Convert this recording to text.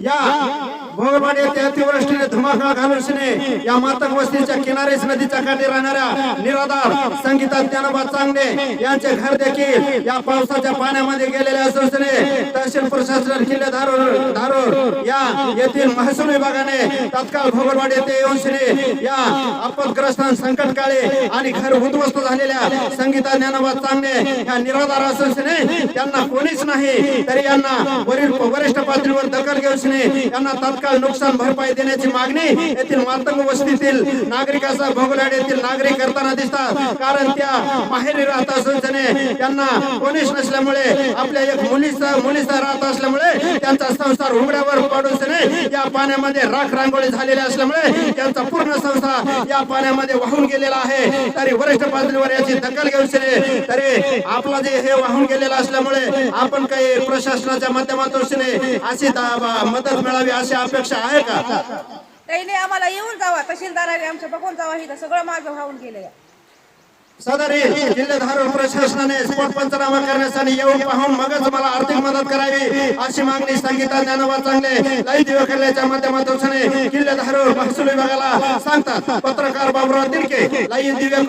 या भोगवाडी येथे अतिवृष्टीने धुमाकूळ घालून या मातक वस्तीच्या किनारेच नदीच्या काठी राहणाऱ्या निराधार संगीता ज्ञानोबा चांगले यांचे घर देखील या पावसाच्या पाण्यामध्ये गेलेले असल्याने तहसील प्रशासन किल्ले धारूर धारूर या येथील महसूल विभागाने तत्काळ भोगवाडी येथे येऊन श्री या आपत्ग्रस्त संकटकाळी आणि घर उद्ध्वस्त झालेल्या संगीता ज्ञानोबा चांगले या निराधार असल्याने त्यांना कोणीच नाही. तरी यांना वरील वरिष्ठ पातळीवर दखल घेऊसने यांना तात्काळ नुकसान भरपाई देण्याची मागणी येथील मातंग वस्तीतील नागरिकाचा भोगलाड येथील नागरिक करताना दिसतात. कारण त्या माहेरी राहत असून त्याने त्यांना कोणीच नसल्यामुळे आपल्या एक मुलीचा मुलीचा राहत असल्यामुळे त्यांचा संसार उघड्यावर पडूच नाही या पाण्यामध्ये राख रांगोळी झालेली असल्यामुळे त्यांचा पूर्ण संसार या पाण्यामध्ये वाहून गेलेला आहे. तरी वरिष्ठ पातळीवर याची दखल घेऊन तरी आपला जे हे वाहून गेलेलं असल्यामुळे आपण काही प्रशासनाच्या माध्यमातून अशी मदत मिळावी अशी अपेक्षा आहे का? त्याने आम्हाला येऊन जावा तहसीलदाराने आमच्या बघून जावा इथं सगळं माझं वाहून गेलं सदरी जिल्हाधारण प्रशासनाने स्पोर्ट पंचनामा करण्यासाठी येऊन पाहून मगच मला आर्थिक मदत करावी अशी मागणी संगीता ज्ञानोबा चांगले लाईव्ह दिवकल्याच्या माध्यमातून किल्ले महसूल विभागाला सांगतात. पत्रकार बाबुराव दिलके लाईव्ह दिवे